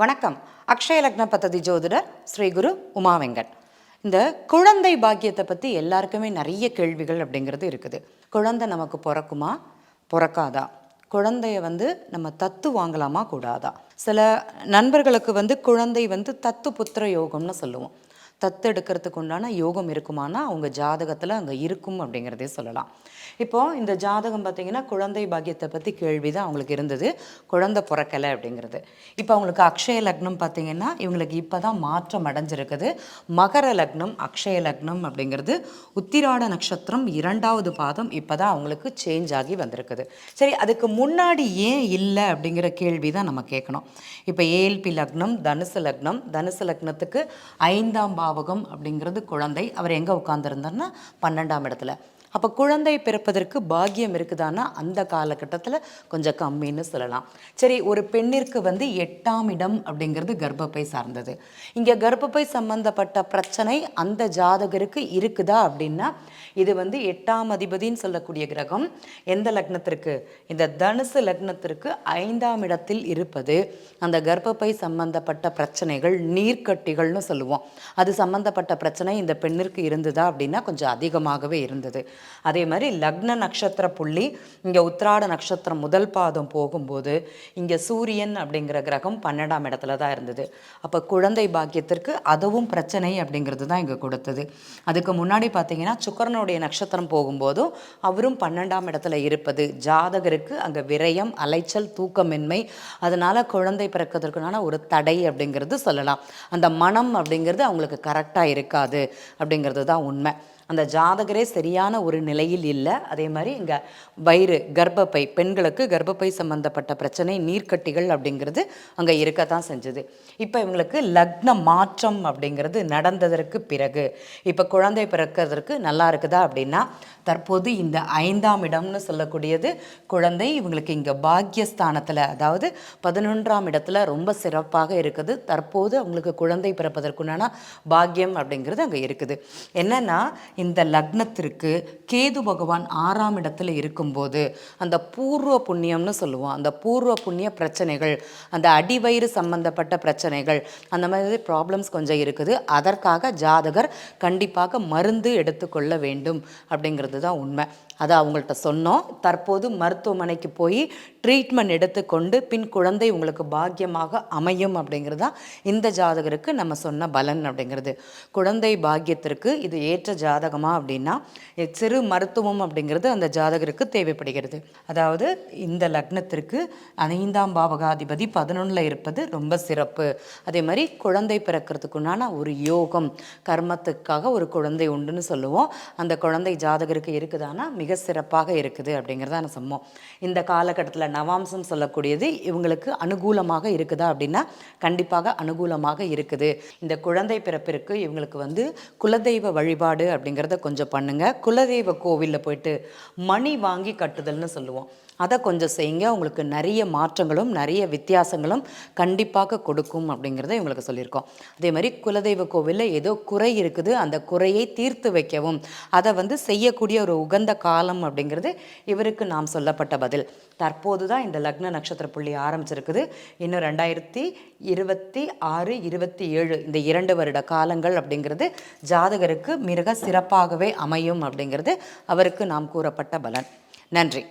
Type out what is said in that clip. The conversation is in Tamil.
வணக்கம். அக்ஷய லக்ன பத்ததி ஜோதிடர் ஸ்ரீ குரு உமா வெங்கட். இந்த குழந்தை பாக்கியத்தை பற்றி எல்லாருக்குமே நிறைய கேள்விகள் அப்படிங்கிறது இருக்குது. குழந்தை நமக்கு பிறக்குமா? பிறக்காதா? குழந்தைய வந்து நம்ம தத்து வாங்கலாமா? கூடாதா? சில நண்பர்களுக்கு வந்து குழந்தை வந்து தத்து புத்திர யோகம்னு சொல்லுவோம். தத்து எடுக்கிறதுக்கு உண்டான யோகம் இருக்குமானா அவங்க ஜாதகத்தில் அங்கே இருக்கும் அப்படிங்கிறதே சொல்லலாம். இப்போது இந்த ஜாதகம் பார்த்தீங்கன்னா குழந்தை பாக்கியத்தை பற்றி கேள்வி தான் அவங்களுக்கு இருந்தது. குழந்தை பிறக்கலை அப்படிங்கிறது. இப்போ அவங்களுக்கு அக்ஷய லக்னம் பார்த்தீங்கன்னா இவங்களுக்கு இப்போ தான் மாற்றம் அடைஞ்சிருக்குது. மகர லக்னம் அக்ஷய லக்னம் அப்படிங்கிறது உத்திராட நட்சத்திரம் இரண்டாவது பாதம் இப்போ தான் அவங்களுக்கு சேஞ்ச் ஆகி வந்திருக்குது. சரி அதுக்கு முன்னாடி ஏன் இல்லை அப்படிங்கிற கேள்வி தான் நம்ம கேட்கணும். இப்போ ஏஎல்பி லக்னம் தனுசு லக்னம் தனுசு லக்னத்துக்கு ஐந்தாம் பாவகம் அப்படிங்கிறது குழந்தை. அவர் எங்கே உட்காந்துருந்தார்னா பன்னெண்டாம் இடத்துல. அப்போ குழந்தை பிறப்பதற்கு பாக்கியம் இருக்குதானா அந்த காலகட்டத்தில் கொஞ்சம் கம்மின்னு சொல்லலாம். சரி ஒரு பெண்ணிற்கு வந்து எட்டாம் இடம் அப்படிங்கிறது கர்ப்பப்பை சார்ந்தது. இங்கே கர்ப்பப்பை சம்பந்தப்பட்ட பிரச்சனை அந்த ஜாதகருக்கு இருக்குதா அப்படின்னா இது வந்து எட்டாம் அதிபதின்னு சொல்லக்கூடிய கிரகம் எந்த லக்னத்திற்கு? இந்த தனுசு லக்னத்திற்கு ஐந்தாம் இடத்தில் இருப்பது. அந்த கர்ப்பப்பை சம்பந்தப்பட்ட பிரச்சனைகள் நீர்க்கட்டிகள்னு சொல்லுவோம். அது சம்பந்தப்பட்ட பிரச்சனை இந்த பெண்ணிற்கு இருந்ததா அப்படின்னா கொஞ்சம் அதிகமாகவே இருந்தது. அதே மாதிரி லக்ன நட்சத்திர புள்ளி இங்கே உத்திராட நட்சத்திரம் முதல் பாதம் போகும்போது இங்கே சூரியன் அப்படிங்கிற கிரகம் பன்னெண்டாம் இடத்துல தான் இருந்தது. அப்போ குழந்தை பாக்கியத்திற்கு அதுவும் பிரச்சனை அப்படிங்கிறது தான் இங்கே கொடுத்தது. அதுக்கு முன்னாடி பார்த்தீங்கன்னா சுக்கரனுடைய நட்சத்திரம் போகும்போதும் அவரும் பன்னெண்டாம் இடத்துல இருப்பது. ஜாதகருக்கு அங்கே விரயம் அலைச்சல் தூக்கமின்மை அதனால் குழந்தை பிறக்கிறதுக்குனான ஒரு தடை அப்படிங்கிறது சொல்லலாம். அந்த மனம் அப்படிங்கிறது அவங்களுக்கு கரெக்டாக இருக்காது அப்படிங்கிறது தான் உண்மை. அந்த ஜாதகரே சரியான ஒரு நிலையில் இல்லை. அதே மாதிரி இங்கே வயிறு கர்ப்பப்பை பெண்களுக்கு கர்ப்பப்பை சம்பந்தப்பட்ட பிரச்சனை நீர்க்கட்டிகள் அப்படிங்கிறது அங்கே இருக்கத்தான் செஞ்சுது. இப்போ இவங்களுக்கு லக்ன மாற்றம் அப்படிங்கிறது நடந்ததற்கு பிறகு இப்போ குழந்தை பிறக்கிறதுக்கு நல்லா இருக்குதா அப்படின்னா தற்போது இந்த ஐந்தாம் இடம்னு சொல்லக்கூடியது குழந்தை இவங்களுக்கு இங்கே பாக்கியஸ்தானத்தில் அதாவது பதினொன்றாம் இடத்துல ரொம்ப சிறப்பாக இருக்குது. தற்போது அவங்களுக்கு குழந்தை பிறப்பதற்குண்டான பாக்கியம் அப்படிங்கிறது அங்கே இருக்குது. என்னென்னா இந்த லக்னத்திற்கு கேது பகவான் ஆறாம் இடத்துல இருக்கும்போது அந்த பூர்வ புண்ணியம்னு சொல்லுவோம். அந்த பூர்வ புண்ணிய பிரச்சனைகள் அந்த அடிவயிறு சம்பந்தப்பட்ட பிரச்சனைகள் அந்த மாதிரி ப்ராப்ளம்ஸ் கொஞ்சம் இருக்குது. அதற்காக ஜாதகர் கண்டிப்பாக மருந்து எடுத்துக்கொள்ள வேண்டும் அப்படிங்கிறது தான் உண்மை. அதை அவங்கள்ட்ட சொன்னோம். தற்போது மருத்துவமனைக்கு போய் ட்ரீட்மெண்ட் எடுத்துக்கொண்டு பின் குழந்தை உங்களுக்கு பாக்கியமாக அமையும் அப்படிங்கிறது தான் இந்த ஜாதகருக்கு நம்ம சொன்ன பலன் அப்படிங்கிறது. குழந்தை பாக்கியத்திற்கு இது ஏற்ற ஜாதகம் அப்படின்னா சிறு மருத்துவம் அப்படிங்கிறது அந்த ஜாதகருக்கு தேவைப்படுகிறது. அதாவது இந்த லக்னத்திற்கு ஐந்தாம் பாவகாதிபதி பதினொன்றில் இருப்பது ரொம்ப சிறப்பு. அதே மாதிரி குழந்தை பிறக்கிறதுக்குண்டான ஒரு யோகம் கர்மத்துக்காக ஒரு குழந்தை உண்டுன்னு சொல்லுவோம். அந்த குழந்தை ஜாதகருக்கு இருக்குதானா? மிக சிறப்பாக இருக்குது அப்படிங்கிறத நான் சொன்னோம் இந்த காலகட்டத்தில் நவாம்சம் சொல்லக்கூடியது இவங்களுக்கு அனுகூலமாக இருக்குதா அப்படின்னா கண்டிப்பாக அனுகூலமாக இருக்குது. இந்த குழந்தை பிறப்பிற்கு இவங்களுக்கு வந்து குலதெய்வ வழிபாடு அப்படிங்கிறத கொஞ்சம் பண்ணுங்க. குலதெய்வ கோவிலில் போயிட்டு மணி வாங்கி கட்டுதல்னு சொல்லுவோம். அதை கொஞ்சம் செய்யுங்க. உங்களுக்கு நிறைய மாற்றங்களும் நிறைய வித்தியாசங்களும் கண்டிப்பாக கொடுக்கும் அப்படிங்கிறத இவங்களுக்கு சொல்லியிருக்கோம். அதே மாதிரி குலதெய்வ கோவிலில் ஏதோ குறை இருக்குது. அந்த குறையை தீர்த்து வைக்கவும் அதை வந்து செய்யக்கூடிய ஒரு உகந்த காலம் அப்படிங்கிறது இவருக்கு நாம் சொல்லப்பட்ட பதில். தற்போது தான் இந்த லக்ன நட்சத்திர புள்ளி ஆரம்பிச்சிருக்குது. இன்னும் ரெண்டாயிரத்தி இருபத்தி ஆறு இருபத்தி ஏழு இந்த இரண்டு வருட காலங்கள் அப்படிங்கிறது ஜாதகருக்கு மிக சிறப்பாகவே அமையும் அப்படிங்கிறது அவருக்கு நாம் கூறப்பட்ட பலன். நன்றி.